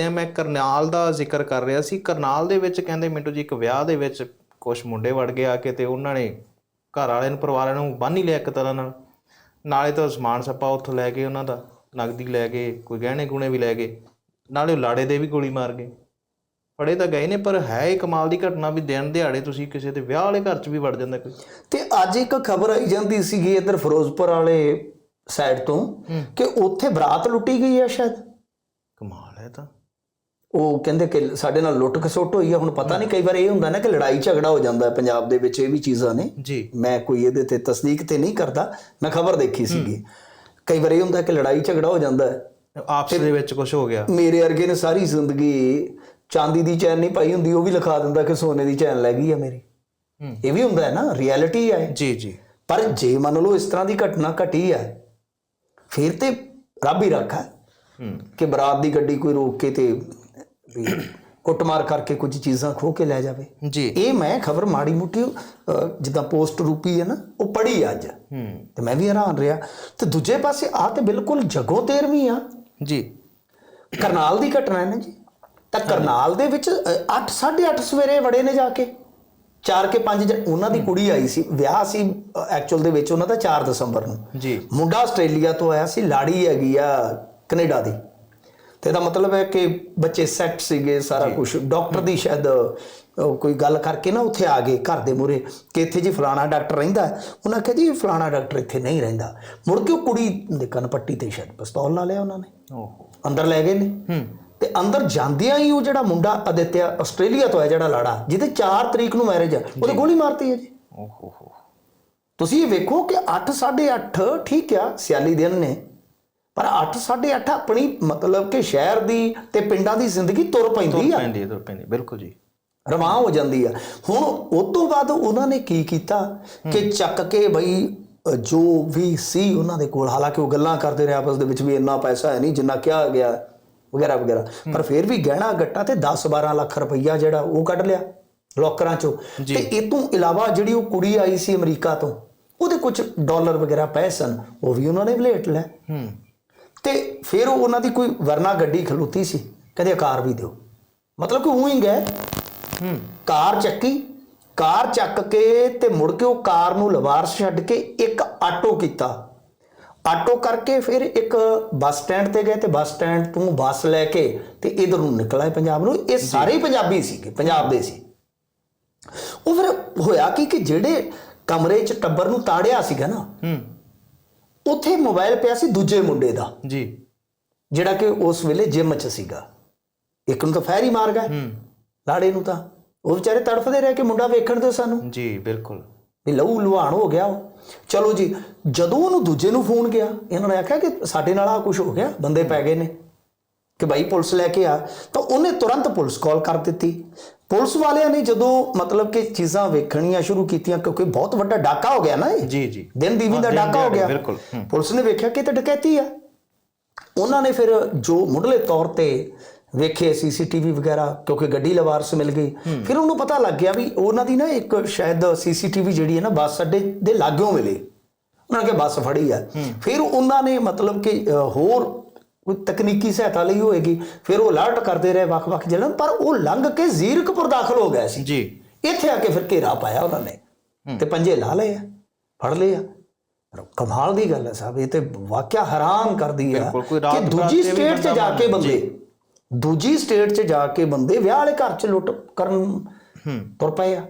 ਤੇ ਮੈਂ ਕਰਨਾਲ ਦਾ ਜ਼ਿਕਰ ਕਰ ਰਿਹਾ ਸੀ। ਕਰਨਾਲ ਦੇ ਵਿੱਚ ਕਹਿੰਦੇ ਮਿੰਟੂ ਜੀ ਇੱਕ ਵਿਆਹ ਦੇ ਵਿੱਚ ਕੁਝ ਮੁੰਡੇ ਵੜ ਗਏ ਆ ਕੇ ਤੇ ਉਹਨਾਂ ਨੇ ਘਰ ਵਾਲਿਆਂ ਨੂੰ ਪਰਿਵਾਰ ਨੂੰ ਬੰਨ ਹੀ ਲਿਆ ਇੱਕ ਤਰ੍ਹਾਂ ਨਾਲ। ਨਾਲੇ ਤਾਂ ਸਮਾਨ ਸੱਪਾ ਉੱਥੋਂ ਲੈ ਗਏ ਉਹਨਾਂ ਦਾ ਨਗਦੀ ਲੈ ਗਏ ਕੋਈ ਗਹਿਣੇ ਗੁਣੇ ਵੀ ਲੈ ਗਏ। ਨਾਲੇ ਉਹ ਲਾੜੇ ਦੇ ਵੀ ਗੋਲੀ ਮਾਰ ਗਏ। ਫੜੇ ਤਾਂ ਗਏ ਨੇ ਪਰ ਹੈ ਇਹ ਕਮਾਲ ਦੀ ਘਟਨਾ ਵੀ ਦਿਨ ਦਿਹਾੜੇ ਤੁਸੀਂ ਕਿਸੇ ਦੇ ਵਿਆਹ ਵਾਲੇ ਘਰ 'ਚ ਵੀ ਵੜ ਜਾਂਦਾ ਕੋਈ। ਤੇ ਅੱਜ ਇੱਕ ਖਬਰ ਆਈ ਜਾਂਦੀ ਸੀਗੀ ਇੱਧਰ ਫਿਰੋਜ਼ਪੁਰ ਵਾਲੇ ਸਾਈਡ ਤੋਂ ਕਿ ਉੱਥੇ ਬਰਾਤ ਲੁੱਟੀ ਗਈ ਹੈ ਸ਼ਾਇਦ। ਕਮਾਲ ਹੈ ਤਾਂ। ਉਹ ਕਹਿੰਦੇ ਕਿ ਸਾਡੇ ਨਾਲ ਲੁੱਟ ਖਸੁੱਟ ਹੋਈ ਹੈ ਹੁਣ ਪਤਾ ਨਹੀਂ ਕਈ ਵਾਰ ਇਹ ਹੁੰਦਾ ਨਾ ਕਿ ਲੜਾਈ ਝਗੜਾ ਹੋ ਜਾਂਦਾ ਹੈ ਪੰਜਾਬ ਦੇ ਵਿੱਚ ਇਹ ਵੀ ਚੀਜ਼ਾਂ ਨੇ। ਮੈਂ ਕੋਈ ਇਹਦੇ ਤੇ ਤਸਦੀਕ ਤੇ ਨਹੀਂ ਕਰਦਾ ਮੈਂ ਖਬਰ ਦੇਖੀ ਸੀਗੀ। ਕਈ ਵਾਰ ਇਹ ਹੁੰਦਾ ਕਿ ਲੜਾਈ ਝਗੜਾ ਹੋ ਜਾਂਦਾ ਹੈ। ਆਪਸ ਦੇ ਵਿੱਚ ਕੁਝ ਹੋ ਗਿਆ। ਮੇਰੇ ਵਰਗੇ ਨੇ ਸਾਰੀ ਜ਼ਿੰਦਗੀ ਚਾਂਦੀ ਦੀ ਚੈਨ ਨਹੀਂ ਪਾਈ ਹੁੰਦੀ ਉਹ ਵੀ ਲਿਖਾ ਦਿੰਦਾ ਕਿ ਸੋਨੇ ਦੀ ਚੈਨ ਲੈ ਗਈ ਹੈ ਮੇਰੀ। ਇਹ ਵੀ ਹੁੰਦਾ ਹੈ ਨਾ ਰਿਐਲਿਟੀ ਹੈ ਜੀ ਜੀ। ਪਰ ਜੇ ਮੰਨ ਲਓ ਇਸ ਤਰ੍ਹਾਂ ਦੀ ਘਟਨਾ ਘਟੀ ਹੈ ਫਿਰ ਤੇ ਰੱਬ ਹੀ ਰੱਖਾ ਹੂੰ। ਕਿ ਬਰਾਤ ਦੀ ਗੱਡੀ ਕੋਈ ਰੋਕ ਕੇ ਤੇ ਵੀ ਕੁੱਟਮਾਰ ਕਰਕੇ ਕੁਝ ਚੀਜ਼ਾਂ ਖੋ ਕੇ ਲੈ ਜਾਵੇ। ਜੀ। ਇਹ ਮੈਂ ਖਬਰ ਮਾੜੀ ਮੁੱਟੀ ਜਿੱਦਾਂ ਪੋਸਟ ਰੂਪੀ ਹੈ ਨਾ ਉਹ ਪੜ੍ਹੀ ਅੱਜ। ਹੂੰ। ਤੇ ਮੈਂ ਵੀ ਹੈਰਾਨ ਰਿਹਾ। ਤੇ ਦੂਜੇ ਪਾਸੇ ਆ ਤੇ ਬਿਲਕੁਲ ਜਗੋ ਤੇਰਵੀਂ ਆ। ਜੀ। ਕਰਨਾਲ ਦੀ ਘਟਨਾ ਹੈ ਨਾ ਜੀ। ਤਾਂ ਕਰਨਾਲ ਦੇ ਵਿੱਚ 8 8:30 ਸਵੇਰੇ ਵੜੇ ਨੇ ਜਾ ਕੇ। 4 ਕੇ 5 ਉਹਨਾਂ ਦੀ ਕੁੜੀ ਆਈ ਸੀ। ਵਿਆਹ ਸੀ ਐਕਚੁਅਲ ਦੇ ਵਿੱਚ ਉਹਨਾਂ ਦਾ 4 ਦਸੰਬਰ ਨੂੰ। ਜੀ। ਮੁੰਡਾ ਆਸਟ੍ਰੇਲੀਆ ਤੋਂ ਆਇਆ ਸੀ ਲਾੜੀ ਹੈਗੀ ਆ ਕੈਨੇਡਾ ਦੀ। ਤੇ ਇਹਦਾ ਮਤਲਬ ਹੈ ਕਿ ਬੱਚੇ ਸੈੱਟ ਸੀਗੇ ਸਾਰਾ ਕੁਝ ਡਾਕਟਰ ਦੀ ਸ਼ਾਇਦ ਕੋਈ ਗੱਲ ਕਰਕੇ ਨਾ ਉੱਥੇ ਆ ਗਏ ਘਰ ਦੇ ਮੂਹਰੇ ਕਿ ਇੱਥੇ ਜੀ ਫਲਾਣਾ ਡਾਕਟਰ ਰਹਿੰਦਾ। ਉਹਨਾਂ ਕਿਹਾ ਜੀ ਫਲਾਣਾ ਡਾਕਟਰ ਇੱਥੇ ਨਹੀਂ ਰਹਿੰਦਾ। ਮੁੜ ਕੇ ਉਹ ਕੁੜੀ ਦੇ ਕੰਨ ਪੱਟੀ ਤੇ ਸ਼ਾਇਦ ਪਿਸਤੌਲ ਲਾ ਲਿਆ ਉਹਨਾਂ ਨੇ। ਓਹੋ। ਅੰਦਰ ਲੈ ਗਏ ਨੇ। ਹੂੰ। ਤੇ ਅੰਦਰ ਜਾਂਦਿਆਂ ਹੀ ਉਹ ਜਿਹੜਾ ਮੁੰਡਾ ਅਦਿੱਤਿਆ ਆਸਟ੍ਰੇਲੀਆ ਤੋਂ ਹੈ ਜਿਹੜਾ ਲਾੜਾ ਜਿਹਦੇ 4 ਤਰੀਕ ਨੂੰ ਮੈਰਿਜ ਹੈ ਉਹਦੇ ਗੋਲੀ ਮਾਰਤੀ ਹੈ ਜੀ। ਓਹੋ ਹੋ। ਤੁਸੀਂ ਇਹ ਵੇਖੋ ਕਿ 8 8:30 ਠੀਕ ਆ ਸਿਆਲੀ ਦਿਨ ਨੇ। ਪਰ 8 8:30 ਆਪਣੀ ਮਤਲਬ ਕਿ ਸ਼ਹਿਰ ਦੀ ਤੇ ਪਿੰਡਾਂ ਦੀ ਜ਼ਿੰਦਗੀ ਤੁਰ ਪੈਂਦੀ ਆ। ਪੈਂਦੀ ਤੁਰ ਪੈਂਦੀ ਬਿਲਕੁਲ ਜੀ। ਰਵਾਂ ਹੋ ਜਾਂਦੀ ਆ। ਹੁਣ ਉਸ ਤੋਂ ਬਾਅਦ ਉਹਨਾਂ ਨੇ ਕੀ ਕੀਤਾ ਕਿ ਚੱਕ ਕੇ ਬਈ ਜੋ ਵੀ ਸੀ ਉਹਨਾਂ ਦੇ ਕੋਲ ਹਾਲਾਂਕਿ ਉਹ ਗੱਲਾਂ ਕਰਦੇ ਰਹੇ ਆਪਸ ਦੇ ਵਿੱਚ ਵੀ ਇੰਨਾ ਪੈਸਾ ਹੈ ਨਹੀਂ ਜਿੰਨਾ ਕਿਹਾ ਗਿਆ ਵਗੈਰਾ ਵਗੈਰਾ। ਪਰ ਫਿਰ ਵੀ ਗਹਿਣਾ ਗੱਟਾ ਤੇ 10 12 ਲੱਖ ਰੁਪਈਆ ਜਿਹੜਾ ਉਹ ਕੱਢ ਲਿਆ ਲੋਕਰਾਂ ਚੋਂ। ਤੇ ਇਹ ਤੋਂ ਇਲਾਵਾ ਜਿਹੜੀ ਉਹ ਕੁੜੀ ਆਈ ਸੀ ਅਮਰੀਕਾ ਤੋਂ ਉਹਦੇ ਕੁਝ ਡਾਲਰ ਵਗੈਰਾ ਪਏ ਸਨ ਉਹ ਵੀ ਉਹਨਾਂ ਨੇ ਵਲੇਟ ਲੈ ਹੂੰ। ਤੇ ਫਿਰ ਉਹ ਉਹਨਾਂ ਦੀ ਕੋਈ ਵਰਨਾ ਗੱਡੀ ਖਲੋਤੀ ਸੀ ਕਹਿੰਦੇ ਕਾਰ ਵੀ ਦਿਓ। ਮਤਲਬ ਕਿ ਉਹ ਹੀ ਗਏ। ਹੂੰ। ਕਾਰ ਚੱਕੀ ਕਾਰ ਚੱਕ ਕੇ ਤੇ ਮੁੜ ਕੇ ਉਹ ਕਾਰ ਨੂੰ ਲਵਾਰਸ ਛੱਡ ਕੇ ਇੱਕ ਆਟੋ ਕੀਤਾ। ਆਟੋ ਕਰਕੇ ਫਿਰ ਇੱਕ ਬੱਸ ਸਟੈਂਡ ਤੇ ਗਏ ਤੇ ਬੱਸ ਸਟੈਂਡ ਤੋਂ ਬੱਸ ਲੈ ਕੇ ਤੇ ਇਧਰ ਨੂੰ ਨਿਕਲ ਆਏ ਪੰਜਾਬ ਨੂੰ। ਇਹ ਸਾਰੇ ਪੰਜਾਬੀ ਸੀਗੇ ਪੰਜਾਬ ਦੇ ਸੀ। ਉਹ ਫਿਰ ਹੋਇਆ ਕੀ ਕਿ ਜਿਹੜੇ ਕਮਰੇ 'ਚ ਟੱਬਰ ਨੂੰ ਤਾੜਿਆ ਸੀਗਾ ਨਾ ਹੂੰ। ਉੱਥੇ ਮੋਬਾਈਲ ਪਿਆ ਸੀ ਦੂਜੇ ਮੁੰਡੇ ਦਾ। ਜੀ। ਜਿਹੜਾ ਕਿ ਉਸ ਵੇਲੇ ਜਿਮ 'ਚ ਸੀਗਾ। ਇੱਕ ਨੂੰ ਤਾਂ ਫੈਰ ਹੀ ਮਾਰ ਗਏ। ਹੂੰ। ਲਾੜੇ ਨੂੰ ਤਾਂ। ਉਹ ਵਿਚਾਰੇ ਤੜਫਦੇ ਰਹੇ ਕਿ ਮੁੰਡਾ ਵੇਖਣ ਦਿਓ ਸਾਨੂੰ। ਜੀ ਬਿਲਕੁਲ। ਵੀ ਲਹੂ ਲੁਹਾਣ ਹੋ ਗਿਆ ਉਹ। ਚਲੋ ਜੀ ਜਦੋਂ ਉਹਨੂੰ ਦੂਜੇ ਨੂੰ ਫੋਨ ਗਿਆ ਇਹਨਾਂ ਨੇ ਆਖਿਆ ਕਿ ਸਾਡੇ ਨਾਲ ਆ ਕੁਝ ਹੋ ਗਿਆ ਬੰਦੇ ਪੈ ਗਏ ਨੇ। ਕਿ ਭਾਈ ਪੁਲਿਸ ਲੈ ਕੇ ਆ ਤਾਂ ਉਹਨੇ ਤੁਰੰਤ ਪੁਲਿਸ ਕਾਲ ਕਰ ਦਿੱਤੀ। ਪੁਲਿਸ ਵਾਲਿਆਂ ਨੇ ਜਦੋਂ ਮਤਲਬ ਕਿ ਚੀਜ਼ਾਂ ਵੇਖਣੀਆਂ ਸ਼ੁਰੂ ਕੀਤੀਆਂ ਕਿਉਂਕਿ ਬਹੁਤ ਵੱਡਾ ਡਾਕਾ ਹੋ ਗਿਆ ਨਾ ਇਹ। ਜੀ ਜੀ। ਦਿਨ ਦੀਵੀ ਦਾ ਡਾਕਾ ਹੋ ਗਿਆ। ਬਿਲਕੁਲ। ਪੁਲਿਸ ਨੇ ਵੇਖਿਆ ਕਿ ਇਹ ਤਾਂ ਡਕੈਤੀ ਆ। ਉਹਨਾਂ ਨੇ ਫਿਰ ਜੋ ਮੁੱਢਲੇ ਤੌਰ ਤੇ ਵੇਖੇ ਸੀਸੀਟੀਵੀ ਵਗੈਰਾ ਕਿਉਂਕਿ ਗੱਡੀ ਲਵਾਰਸ ਮਿਲ ਗਈ। ਫਿਰ ਉਹਨੂੰ ਪਤਾ ਲੱਗ ਗਿਆ ਵੀ ਉਹਨਾਂ ਦੀ ਨਾ ਇੱਕ ਸ਼ਾਇਦ ਸੀਸੀਟੀਵੀ ਜਿਹੜੀ ਹੈ ਨਾ ਬੱਸ ਅੱਡੇ ਦੇ ਲਾਗਿਓਂ ਮਿਲੇ। ਉਹਨਾਂ ਨੇ ਕਿਹਾ ਬੱਸ ਫੜੀ ਆ। ਫਿਰ ਉਹਨਾਂ ਨੇ ਮਤਲਬ ਕਿ ਹੋਰ ਕੋਈ ਤਕਨੀਕੀ ਸਹਾਇਤਾ ਲਈ ਹੋਏਗੀ ਫਿਰ ਉਹ ਅਲਰਟ ਕਰਦੇ ਰਹੇ ਵੱਖ-ਵੱਖ ਜ਼ਿਲ੍ਹਿਆਂ ਪਰ ਉਹ ਲੰਘ ਕੇ ਜ਼ੀਰਕਪੁਰ ਦਾਖਲ ਹੋ ਗਏ ਸੀ। ਜੀ। ਇੱਥੇ ਆ ਕੇ ਫਿਰ ਘੇਰਾ ਪਾਇਆ ਉਹਨਾਂ ਨੇ ਤੇ ਪੰਜੇ ਲਾ ਲਏ ਆ ਫੜ ਲਏ ਆ। ਕਮਾਲ ਦੀ ਗੱਲ ਹੈ ਸਾਹਿਬ ਇਹ ਤੇ ਵਾਕਿਆ ਹੈਰਾਨ ਕਰਦੀ ਕੋਈ ਕਿ ਦੂਜੀ ਸਟੇਟ 'ਚ ਜਾ ਕੇ ਬੰਦੇ ਦੂਜੀ ਸਟੇਟ 'ਚ ਜਾ ਕੇ ਬੰਦੇ ਵਿਆਹ ਵਾਲੇ ਘਰ 'ਚ ਲੁੱਟ ਕਰਨ ਹੂੰ। ਤੁਰ ਪਏ ਆ।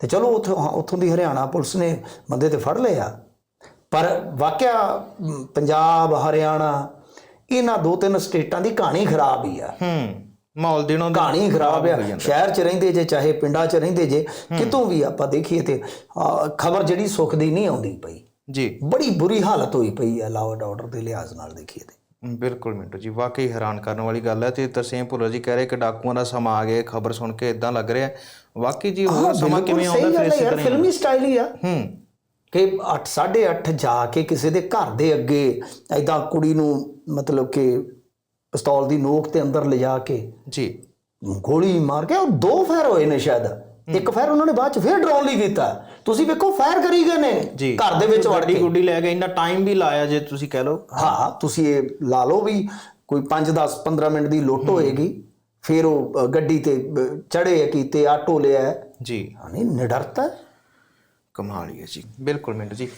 ਤੇ ਚਲੋ ਉੱਥੋਂ ਹਾਂ, ਉੱਥੋਂ ਦੀ ਹਰਿਆਣਾ ਪੁਲਿਸ ਨੇ ਬੰਦੇ ਤੇ ਫੜ ਲਏ ਆ। ਪਰ ਵਾਕਿਆ ਪੰਜਾਬ ਹਰਿਆਣਾ ਇਹਨਾਂ ਦੋ ਤਿੰਨ ਸਟੇਟਾਂ ਦੀ ਕਹਾਣੀ ਖਰਾਬ ਹੀ ਆ। ਹੂੰ ਮਾਹੌਲ ਦਿਨੋਂ ਦਿਨ ਕਹਾਣੀ ਖਰਾਬ ਆ। ਸ਼ਹਿਰ 'ਚ ਰਹਿੰਦੇ ਜੇ ਚਾਹੇ ਪਿੰਡਾਂ 'ਚ ਰਹਿੰਦੇ ਜੇ ਕਿਤੋਂ ਵੀ ਆਪਾਂ ਦੇਖੀਏ ਤੇ ਖਬਰ ਜਿਹੜੀ ਸੁੱਖ ਦੀ ਨਹੀਂ ਆਉਂਦੀ ਪਈ। ਜੀ। ਬੜੀ ਬੁਰੀ ਹਾਲਤ ਹੋਈ ਪਈ ਆ ਲਾਅ ਐਂਡ ਆਰਡਰ ਦੇ ਲਿਹਾਜ਼ ਨਾਲ ਦੇਖੀਏ ਤੇ। ਬਿਲਕੁਲ ਮਿੰਟੂ ਜੀ ਵਾਕਈ ਹੈਰਾਨ ਕਰਨ ਵਾਲੀ ਗੱਲ ਹੈ ਤੇ ਤਰਸੇਮ ਭੁੱਲਰ ਜੀ ਕਹਿ ਰਹੇ ਕਿ ਡਾਕੂਆਂ ਦਾ ਸਮਾਂ ਆ ਗਿਆ ਖਬਰ ਸੁਣ ਕੇ ਇਦਾਂ ਲੱਗ ਰਿਹਾ। ਹੈ। ਵਾਕਈ ਜੀ ਹੋਰ ਸਮਾਂ ਕਿਵੇਂ ਆਉਂਦਾ ਫਿਰ ਹੈ ਇਸੇ ਤਰ੍ਹਾਂ ਹੀ ਫਿਲਮੀ ਸਟਾਈਲ ਹੀ ਆ। ਹੂੰ। ਕਿ 8 8:30 ਜਾ ਕੇ ਕਿਸੇ ਦੇ ਘਰ ਦੇ ਅੱਗੇ ਐਦਾਂ ਕੁੜੀ ਨੂੰ ਮਤਲਬ ਕਿ ਪਿਸਤੌਲ ਦੀ ਨੋਕ ਤੇ ਅੰਦਰ ਲਿਜਾ ਕੇ ਜੀ। ਗੋਲੀ ਮਾਰ ਕੇ ਉਹ ਦੋ ਫਾਇਰ ਹੋਏ ਨੇ ਸ਼ਾਇਦ। ਇੱਕ ਫਾਇਰ ਉਹਨਾਂ ਨੇ ਬਾਅਦ ਚ ਫੇਰ ਡਰਾਉਣ ਲਈ ਕੀਤਾ। ਤੁਸੀਂ ਵੇਖੋ ਫਾਇਰ ਕਰੀ ਗਏ ਨੇ ਘਰ ਦੇ ਵਿੱਚ ਵੜ ਗੱਡੀ ਕੇ। ਗੁੱਡੀ ਲੈ ਕੇ ਇੰਨਾ ਟਾਈਮ ਵੀ ਲਾਇਆ ਜੇ ਤੁਸੀਂ ਕਹਿ ਲਓ। ਹਾਂ ਤੁਸੀਂ ਇਹ ਲਾ ਲਓ ਵੀ ਕੋਈ 5 10 15 ਮਿੰਟ ਦੀ ਲੁੱਟ ਹੋਏਗੀ। ਫਿਰ ਉਹ ਗੱਡੀ ਤੇ ਚੜੇ ਕੀਤੇ ਆਟੋ ਲਿਆ। ਜੀ। ਨਹੀਂ ਨਿਡਰਤਾ ਹੈ। ਕਮਾਲ ਹੀ ਹੈ ਜੀ। ਬਿਲਕੁਲ ਮਿੰਟੂ ਜੀ।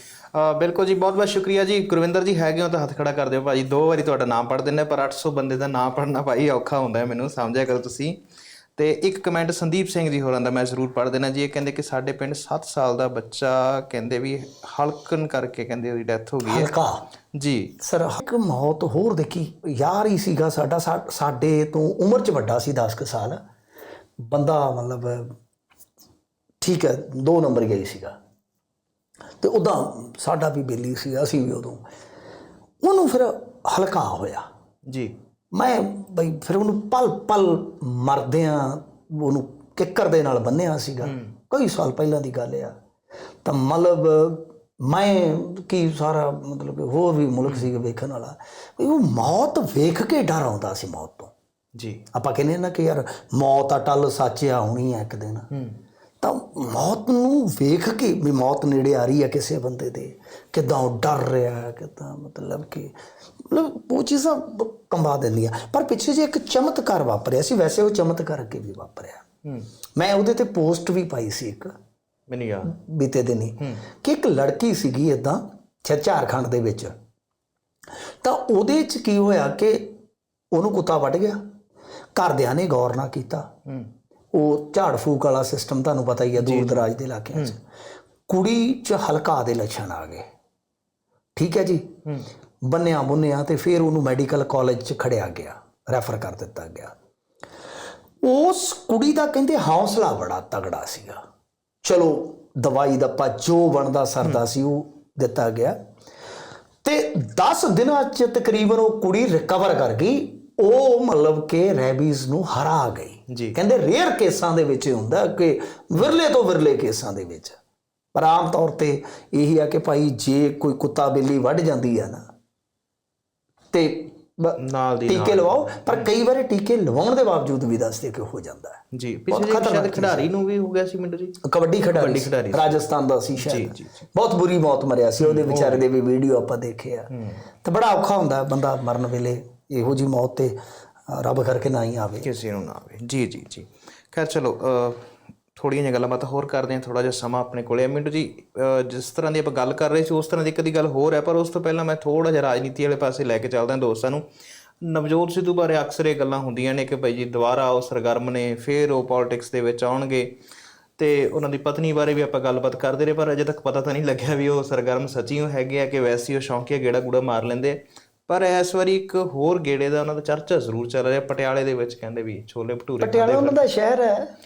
ਬਿਲਕੁਲ ਜੀ ਬਹੁਤ ਬਹੁਤ ਸ਼ੁਕਰੀਆ ਜੀ। ਗੁਰਵਿੰਦਰ ਜੀ ਹੈਗੇ ਹੋ ਤਾਂ ਹੱਥ ਖੜਾ ਕਰ ਦਿਓ ਭਾਜੀ। ਦੋ ਵਾਰੀ ਤੁਹਾਡਾ ਨਾਮ ਪੜ੍ਹ ਦਿੰਨੇ ਪਰ 800 ਬੰਦੇ ਦਾ ਨਾਮ ਪੜ੍ਹਨਾ ਭਾਈ ਔਖਾ ਹੁੰਦਾ ਹੈ ਮੈਨੂੰ ਸਮਝਿਆ ਕਰੋ ਤੁਸੀਂ। ਤੇ ਇੱਕ ਕਮੈਂਟ ਸੰਦੀਪ ਸਿੰਘ ਜੀ ਹੋਰਾਂ ਦਾ ਮੈਂ ਜ਼ਰੂਰ ਪੜ੍ਹ ਦੇਣਾ ਜੀ। ਇਹ ਕਹਿੰਦੇ ਕਿ ਸਾਡੇ ਪਿੰਡ 7 ਸਾਲ ਦਾ ਬੱਚਾ ਕਹਿੰਦੇ ਵੀ ਹਲਕਨ ਕਰਕੇ ਕਹਿੰਦੇ ਉਹਦੀ ਡੈਥ ਹੋ ਗਈ ਹੈ। ਹਲਕਾ? ਜੀ। ਸਰ ਇੱਕ ਮੌਤ ਹੋਰ ਦੇਖੀ। ਯਾਰ ਹੀ ਸੀਗਾ ਸਾਡਾ ਸਾ- ਸਾਡੇ ਤੋਂ ਉਮਰ ਚ ਵੱਡਾ ਸੀ 10 ਕੁ ਸਾਲ। ਬੰਦਾ ਮਤਲਬ ਠੀਕ ਹੈ ਦੋ ਨੰਬਰ ਗਈ ਸੀਗਾ। ਤੇ ਉਦਾਂ ਸਾਡਾ ਵੀ ਬੇਲੀ ਸੀ ਅਸੀਂ ਵੀ ਉਦੋਂ। ਉਹਨੂੰ ਫਿਰ ਹਲਕਾ ਹੋਇਆ। ਜੀ। ਮੈਂ ਬਈ ਫਿਰ ਉਹਨੂੰ ਪਲ ਪਲ ਮਰਦਿਆਂ ਉਹਨੂੰ ਕਿੱਕਰ ਦੇ ਨਾਲ ਬੰਨਿਆ ਸੀਗਾ। ਕਈ ਸਾਲ ਪਹਿਲਾਂ ਦੀ ਗੱਲ ਆ। ਤਾਂ ਮਤਲਬ ਮੈਂ ਕੀ ਸਾਰਾ ਮਤਲਬ ਹੋਰ ਵੀ ਮੁਲਕ ਸੀ ਵੇਖਣ ਵਾਲਾ। ਵੀ ਉਹ ਮੌਤ ਵੇਖ ਕੇ ਡਰ ਆਉਂਦਾ ਸੀ ਮੌਤ ਤੋਂ। ਜੀ। ਆਪਾਂ ਕਹਿੰਦੇ ਨਾ ਕਿ ਯਾਰ ਮੌਤ ਆ ਟਲ ਸੱਚ ਆ ਹੋਣੀ ਆ ਇੱਕ ਦਿਨ। ਹੂੰ। ਤਾਂ ਮੌਤ ਨੂੰ ਵੇਖ ਕੇ ਵੀ ਮੌਤ ਨੇੜੇ ਆ ਰਹੀ ਹੈ ਕਿਸੇ ਬੰਦੇ ਦੇ। ਕਿਦਾਂ ਉਹ ਡਰ ਰਿਹਾ ਹੈ ਕਿਦਾਂ ਮਤਲਬ ਕਿ ਮਤਲਬ ਉਹ ਚੀਜ਼ਾਂ ਕੰਬਾ ਦਿੰਦੀਆਂ। ਪਰ ਪਿੱਛੇ ਜੇ ਇੱਕ ਚਮਤਕਾਰ ਵਾਪਰਿਆ ਸੀ ਵੈਸੇ ਉਹ ਚਮਤਕਾਰ ਅੱਗੇ ਵੀ ਵਾਪਰਿਆ। ਮੈਂ ਉਹਦੇ ਤੇ ਪੋਸਟ ਵੀ ਪਾਈ ਸੀ ਇੱਕ। ਮੈਨੂੰ ਯਾਦ। ਬੀਤੇ ਦਿਨੀ ਕਿ ਇੱਕ ਲੜਕੀ ਸੀਗੀ ਇਦਾਂ ਝਾਰਖੰਡ ਦੇ ਵਿੱਚ। ਤਾਂ ਉਹਦੇ ਚ ਕੀ ਹੋਇਆ ਕਿ ਉਹਨੂੰ ਕੁੱਤਾ ਵੱਢ ਗਿਆ। ਘਰਦਿਆਂ ਨੇ ਗੌਰ ਨਾ ਕੀਤਾ। ਉਹ ਝਾੜ ਫੂਕ ਵਾਲਾ ਸਿਸਟਮ ਤੁਹਾਨੂੰ ਪਤਾ ਹੀ ਹੈ ਦੂਰ ਦਰਾਜ ਦੇ ਇਲਾਕਿਆਂ 'ਚ। ਕੁੜੀ 'ਚ ਹਲਕਾ ਦੇ ਲੱਛਣ ਆ ਗਏ। ਠੀਕ ਹੈ ਜੀ? ਬੰਨਿਆ ਬੁੰਨਿਆ ਤੇ ਫਿਰ ਉਹਨੂੰ ਮੈਡੀਕਲ ਕਾਲਜ 'ਚ ਖੜਿਆ ਗਿਆ ਰੈਫਰ ਕਰ ਦਿੱਤਾ ਗਿਆ। ਉਸ ਕੁੜੀ ਦਾ ਕਹਿੰਦੇ ਹੌਸਲਾ ਬੜਾ ਤਗੜਾ ਸੀਗਾ। ਚਲੋ ਦਵਾਈ ਦਾ ਜੋ ਬਣਦਾ ਸਰਦਾ ਸੀ ਉਹ ਦਿੱਤਾ ਗਿਆ। ਤੇ 10 ਦਿਨਾਂ 'ਚ ਤਕਰੀਬਨ ਉਹ ਕੁੜੀ ਰਿਕਵਰ ਕਰ ਗਈ। ਉਹ ਮਤਲਬ ਕਿ ਰੈਬੀਜ਼ ਨੂੰ ਹਰਾ ਗਈ। ਜੀ। ਕਹਿੰਦੇ ਰੇਅਰ ਕੇਸਾਂ ਦੇ ਵਿੱਚ ਹੁੰਦਾ ਕਿ ਵਿਰਲੇ ਤੋਂ ਵਿਰਲੇ ਕੇਸਾਂ ਦੇ ਵਿੱਚ। ਪਰ ਆਮ ਤੌਰ ਤੇ ਇਹੀ ਆ ਕਿ ਭਾਈ ਜੇ ਕੋਈ ਕੁੱਤਾ ਬਿੱਲੀ ਵੱਢ ਜਾਂਦੀ ਆ ਨਾ ਤੇ ਨਾਲ ਦੀ ਟੀਕੇ ਲਵਾਓ ਪਰ ਕਈ ਵਾਰੀ ਟੀਕੇ ਲਵਾਉਣ ਦੇ ਬਾਵਜੂਦ ਵੀ ਦੱਸਦੇ ਕਿ ਹੋ ਜਾਂਦਾ ਹੈ। ਜੀ ਪਿਛਲੇ ਸ਼ਾਇਦ ਖਿਡਾਰੀ ਨੂੰ ਵੀ ਹੋ ਗਿਆ ਸੀ ਮਿੰਟੂ ਜੀ। ਕਬੱਡੀ ਖਿਡਾਰੀ। ਰਾਜਸਥਾਨ ਦਾ ਸੀ ਸ਼ਾਇਦ। ਜੀ, ਜੀ। ਬਹੁਤ ਬੁਰੀ ਮੌਤ ਮਰਿਆ ਸੀ ਉਹਦੇ ਵਿਚਾਰੇ ਦੇ ਵੀ ਵੀਡੀਓ ਆਪਾਂ ਦੇਖੇ ਆ। ਤੇ ਬੜਾ ਔਖਾ ਹੁੰਦਾ ਬੰਦਾ ਮਰਨ ਵੇਲੇ ਇਹੋ ਜੀ ਮੌਤ ਤੇ ਰੱਬ ਕਰਕੇ ਨਾ ਹੀ ਆਵੇ। ਕਿਸੇ ਨੂੰ ਨਾ ਆਵੇ। ਜੀ ਜੀ ਜੀ। ਖੈਰ, ਚਲੋ ਥੋੜੀਆਂ ਜਿਹੀਆਂ ਗੱਲਾਂ ਬਾਤਾਂ ਹੋਰ ਕਰਦੇ ਹਾਂ ਥੋੜਾ ਜਿਹਾ ਸਮਾਂ ਆਪਣੇ ਕੋਲੇ ਹੈ। ਮਿੰਟੂ ਜੀ ਜਿਸ ਤਰ੍ਹਾਂ ਦੀ ਆਪਾਂ ਗੱਲ ਕਰ ਰਹੇ ਸੀ, ਉਸ ਤਰ੍ਹਾਂ ਦੀ ਇੱਕ ਦੀ ਗੱਲ ਹੋਰ ਹੈ, ਪਰ ਉਸ ਤੋਂ ਪਹਿਲਾਂ ਮੈਂ ਥੋੜਾ ਜਿਹਾ ਰਾਜਨੀਤੀ ਵਾਲੇ ਪਾਸੇ ਲੈ ਕੇ ਚੱਲਦਾ ਦੋਸਤਾਂ ਨੂੰ। ਨਵਜੋਤ ਸਿੱਧੂ ਬਾਰੇ ਅਕਸਰ ਇਹ ਗੱਲਾਂ ਹੁੰਦੀਆਂ ਨੇ ਕਿ ਭਾਈ ਜੀ ਦੁਬਾਰਾ ਉਹ ਸਰਗਰਮ ਨੇ, ਫਿਰ ਉਹ ਪੋਲਿਟਿਕਸ ਦੇ ਵਿੱਚ ਆਉਣਗੇ। ਤੇ ਉਹਨਾਂ ਦੀ ਪਤਨੀ ਬਾਰੇ ਵੀ ਆਪਾਂ ਗੱਲਬਾਤ ਕਰਦੇ ਰਹੇ, ਪਰ ਅਜੇ ਤੱਕ ਪਤਾ ਤਾਂ ਨਹੀਂ ਲੱਗਿਆ ਵੀ ਉਹ ਸਰਗਰਮ ਸੱਚੀਓ ਹੈਗੇ ਆ ਕਿ ਵੈਸੇ ਉਹ ਸ਼ੌਂਕੀਆ ਗੇੜਾ ਗੂੜਾ ਮਾਰ ਲੈਂਦੇ ਪਰ ਇਸ ਵਾਰੀ ਇੱਕ ਹੋਰ ਗੇੜੇ ਦਾ ਉਹਨਾਂ ਦਾ ਚਰਚਾ ਜ਼ਰੂਰ ਚੱਲ ਰਿਹਾ ਪਟਿਆਲੇ ਦੇ ਵਿੱਚ ਕਹਿੰਦੇ ਵੀ ਛੋਲੇ ਭਟੂਰੇ ਪਟਿਆਲਾ ਉਹਨਾਂ ਦਾ ਸ਼ਹਿਰ ਹੈ।